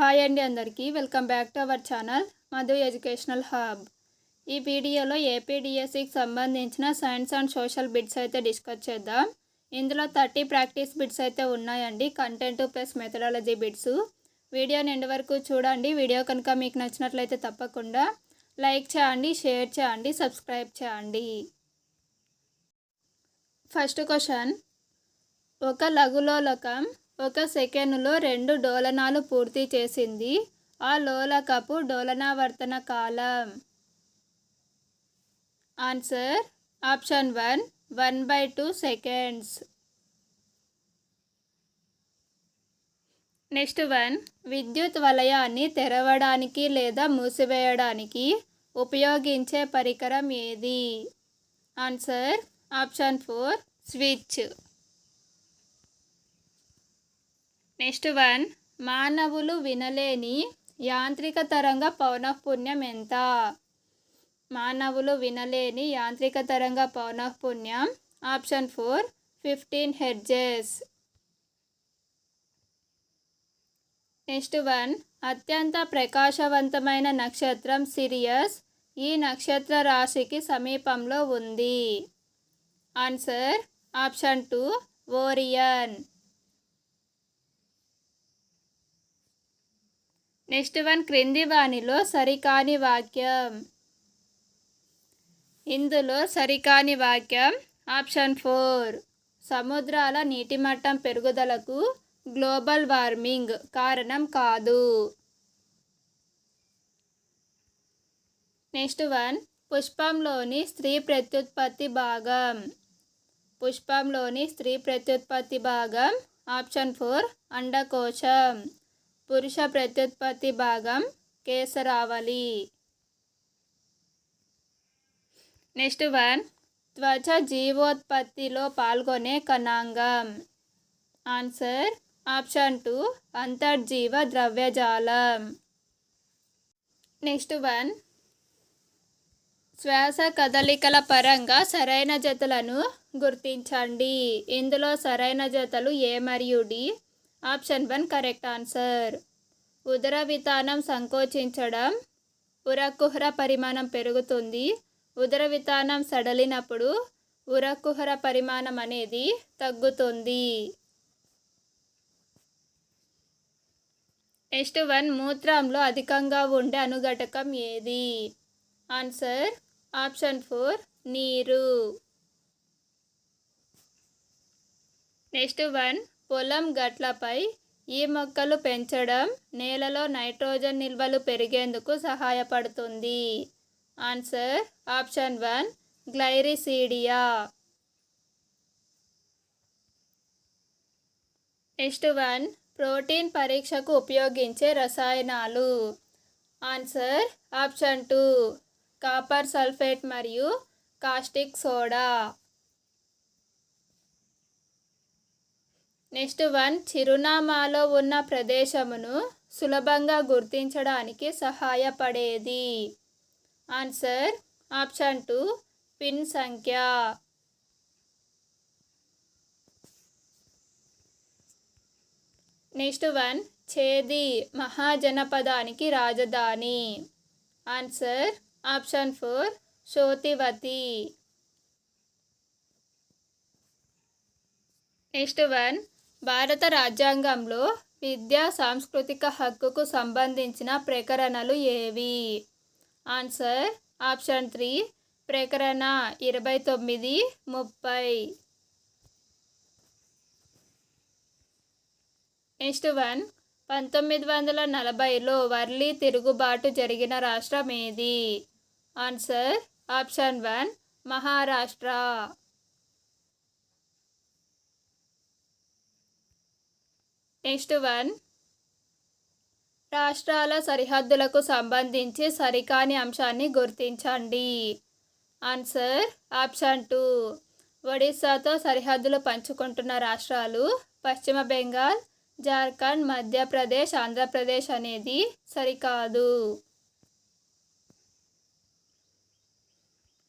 Hi అండి అందరికీ. Welcome back to our channel Madhu educational hub. ఈ వీడియోలో ఏపీడిఎస్సికి సంబంధించిన సైన్స్ అండ్ సోషల్ బిట్స్ అయితే డిస్కస్ చేద్దాం. ఇందులో థర్టీ ప్రాక్టీస్ బిట్స్ అయితే ఉన్నాయండి. Content plus methodology bits. Video నిండి వరకు చూడండి. వీడియో కనుక మీకు నచ్చినట్లయితే తప్పకుండా లైక్ చేయండి షేర్ చేయండి సబ్స్క్రైబ్ చేయండి. First question. ఒక లఘులోలకం ఒక సెకనులో రెండు డోలనాలు పూర్తి చేసింది. ఆ లోలకపు డోలనావర్తన కాలం. Answer option one one by two seconds. Next one విద్యుత్ వలయాన్ని తెరవడానికి లేదా మూసివేయడానికి ఉపయోగించే పరికరం ఏది? Answer option four switch. Next one. మానవులు వినలేని యాంత్రిక తరంగ పౌనఃపుణ్యం ఎంత? మానవులు వినలేని యాంత్రిక తరంగ పౌనఃపుణ్యం. Option four fifteen hertz next one. అత్యంత ప్రకాశవంతమైన నక్షత్రం సిరియస్. ఈ నక్షత్ర రాశికి సమీపంలో ఉంది. Answer option two Orion. Next one క్రింది వాణిలో సరికాని వాక్యం. ఇందులో సరికాని వాక్యం. Option four. సముద్రాల నీటి మట్టం పెరుగుదలకు గ్లోబల్ వార్మింగ్ కారణం కాదు. Next one. పుష్పంలోని స్త్రీ ప్రత్యుత్పత్తి భాగం. పుష్పంలోని స్త్రీ ప్రత్యుత్పత్తి భాగం. Option four. అండకోశం. పురుష ప్రత్యుత్పత్తి భాగం కేసరావళి. Next one. త్వచ జీవోత్పత్తిలో పాల్గొనే కణాంగం. ఆన్సర్ ఆప్షన్ టూ అంతర్జీవ ద్రవ్యజాలం. Next one. శ్వాస కదలికల పరంగా సరైన జతలను గుర్తించండి. ఇందులో సరైన జతలు ఏ మరియు D? Option one correct answer. ఉదర వితానం సంకోచించడం ఉరకుహర పరిమాణం పెరుగుతుంది. ఉదర వితానం సడలినప్పుడు ఉరకుహర పరిమాణం అనేది తగ్గుతుంది. నెక్స్ట్ వన్ మూత్రంలో అధికంగా ఉండే అనుఘటకం ఏది? ఆన్సర్ ఆప్షన్ ఫోర్ నీరు. నెక్స్ట్ వన్ పొలం గట్లపై ఈ మొక్కలు పెంచడం నేలలో నైట్రోజన్ నిల్వలు పెరిగేందుకు సహాయపడుతుంది. Answer option one gliricidia. Next one protein పరీక్షకు ఉపయోగించే రసాయనాలు. Answer option two copper sulphate మరియు కాస్టిక్ సోడా. నెక్స్ట్ వన్ చిరునామాలో ఉన్న ప్రదేశమును సులభంగా గుర్తించడానికి సహాయపడేది. ఆన్సర్ ఆప్షన్ టూ పిన్ సంఖ్య. నెక్స్ట్ వన్ చేది మహాజనపదానికి రాజధాని. Answer option four శోతివతి. Next one భారత రాజ్యాంగంలో విద్యా సాంస్కృతిక హక్కుకు సంబంధించిన ప్రకరణలు ఏవి? ఆన్సర్ ఆప్షన్ త్రీ ప్రకరణ ఇరవై తొమ్మిది ముప్పై. నెక్స్ట్ వన్ పంతొమ్మిది వందల నలభైలో వర్లీ తిరుగుబాటు జరిగిన రాష్ట్రం ఏది? Answer option one Maharashtra. Next one. రాష్ట్రాల సరిహద్దులకు సంబంధించి సరికాని అంశాన్ని గుర్తించండి. Answer option two. ఒడిశాతో సరిహద్దులు పంచుకుంటున్న రాష్ట్రాలు పశ్చిమ బెంగాల్ జార్ఖండ్ మధ్యప్రదేశ్ ఆంధ్రప్రదేశ్ అనేది సరికాదు.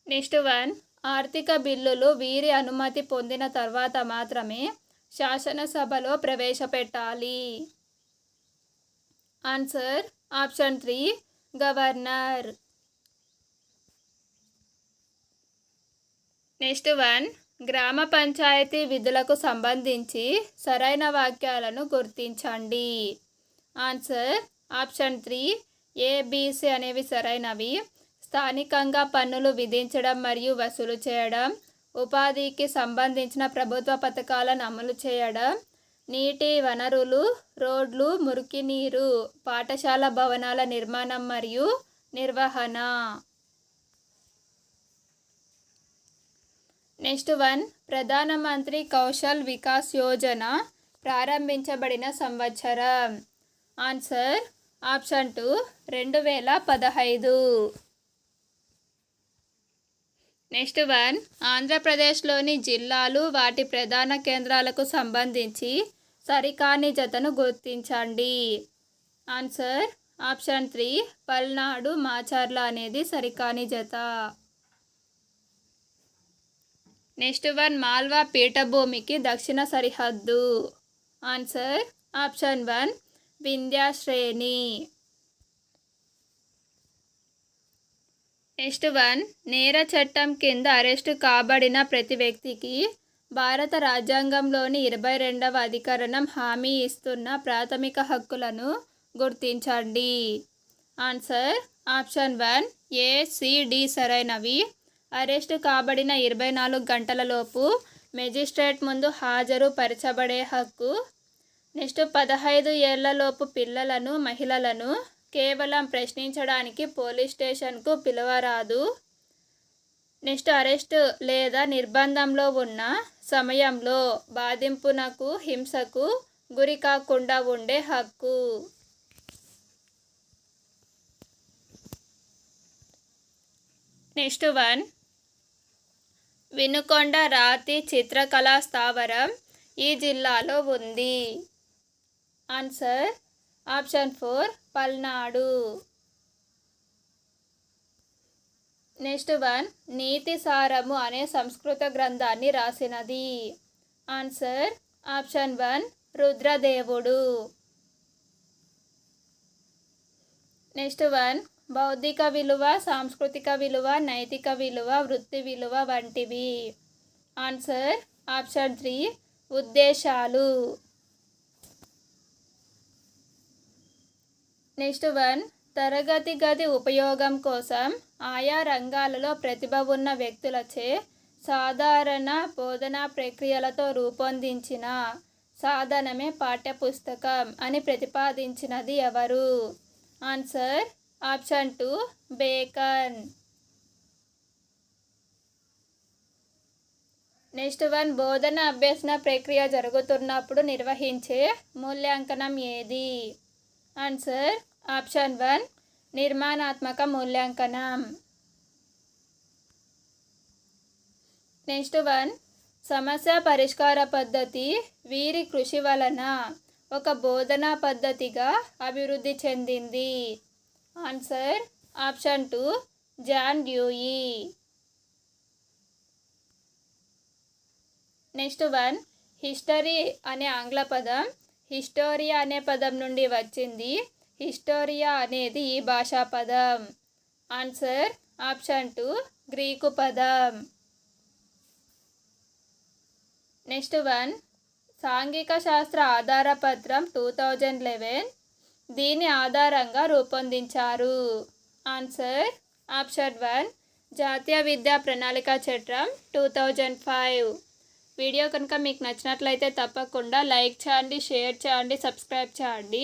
Next one. ఆర్థిక బిల్లులు వీరి అనుమతి పొందిన తర్వాత మాత్రమే శాసనసభలో ప్రవేశపెట్టాలి. Answer option three governor. Next one గ్రామ పంచాయతీ విధులకు సంబంధించి సరైన వాక్యాలను గుర్తించండి. ఆన్సర్ ఆప్షన్ త్రీ ఏబిసి అనేవి సరైనవి. స్థానికంగా పన్నులు విధించడం మరియు వసూలు చేయడం ఉపాధికి సంబంధించిన ప్రభుత్వ పథకాలను అమలు చేయడం నీటి వనరులు రోడ్లు మురికి నీరు పాఠశాల భవనాల నిర్మాణం మరియు నిర్వహణ. నెక్స్ట్ వన్ ప్రధానమంత్రి కౌశల్ వికాస్ యోజన ప్రారంభించబడిన సంవత్సరం. ఆన్సర్ ఆప్షన్ టూ రెండు వేల పదహైదు. Next one. ఆంధ్రప్రదేశ్లోని జిల్లాలు వాటి ప్రధాన కేంద్రాలకు సంబంధించి సరికాని జతను గుర్తించండి. Answer option three. Palnadu Macherla అనేది సరికాని జత నెక్స్ట్ వన్. మాల్వా పీఠభూమికి దక్షిణ సరిహద్దు. Answer option one. వింధ్యాశ్రేణి. Next one నేర చట్టం కింద అరెస్టు కాబడిన ప్రతి వ్యక్తికి భారత రాజ్యాంగంలోని ఇరవై రెండవ అధికరణం హామీ ఇస్తున్న ప్రాథమిక హక్కులను గుర్తించండి. ఆన్సర్ ఆప్షన్ వన్ ఏసిడి సరైనవి. అరెస్టు కాబడిన ఇరవై నాలుగు గంటలలోపు మెజిస్ట్రేట్ ముందు హాజరు పరచబడే హక్కు. నెక్స్ట్ పదహైదు ఏళ్ళలోపు పిల్లలను మహిళలను కేవలం ప్రశ్నించడానికి పోలీస్ స్టేషన్కు పిలవరాదు. నెక్స్ట్ అరెస్ట్ లేదా నిర్బంధంలో ఉన్న సమయంలో బాధింపునకు హింసకు గురి కాకుండా ఉండే హక్కు. Next one. వినుకొండ రాతి చిత్రకళా స్థావరం ఈ జిల్లాలో ఉంది. Answer option four Palnadu. Next one నీతి సారము అనే సంస్కృత గ్రంథాన్ని రాసినది. ఆన్సర్ ఆప్షన్ వన్ రుద్రదేవుడు. నెక్స్ట్ వన్ బౌద్ధిక విలువ సాంస్కృతిక విలువ నైతిక విలువ వృత్తి విలువ వంటివి. ఆన్సర్ ఆప్షన్ త్రీ ఉద్దేశాలు. నెక్స్ట్ వన్ తరగతి గది ఉపయోగం కోసం ఆయా రంగాలలో ప్రతిభ ఉన్న వ్యక్తులచే సాధారణ బోధనా ప్రక్రియలతో రూపొందించిన సాధనమే పాఠ్యపుస్తకం అని ప్రతిపాదించినది ఎవరు? Answer option two Bacon. Next one బోధన అభ్యసన ప్రక్రియ జరుగుతున్నప్పుడు నిర్వహించే మూల్యాంకనం ఏది? ఆన్సర్ ఆప్షన్ వన్ నిర్మాణాత్మక మూల్యాంకనం. నెక్స్ట్ వన్ సమస్య పరిష్కార పద్ధతి వీరి కృషి వలన ఒక బోధనా పద్ధతిగా అభివృద్ధి చెందింది. Answer option two John Dewey. Next one history అనే ఆంగ్ల పదం హిస్టోరియా అనే పదం నుండి వచ్చింది. హిస్టోరియా అనేది ఈ భాషా పదం. ఆన్సర్ ఆప్షన్ టూ గ్రీకు పదం. నెక్స్ట్ వన్ సాంఘిక శాస్త్ర ఆధారపత్రం టూ థౌజండ్ లెవెన్ దీని ఆధారంగా రూపొందించారు. ఆన్సర్ ఆప్షన్ వన్ జాతీయ విద్యా ప్రణాళిక చట్టం టూ థౌజండ్ ఫైవ్. వీడియో కనుక మీకు నచ్చినట్లయితే తప్పకుండా లైక్ చేయండి షేర్ చేయండి సబ్స్క్రైబ్ చేయండి.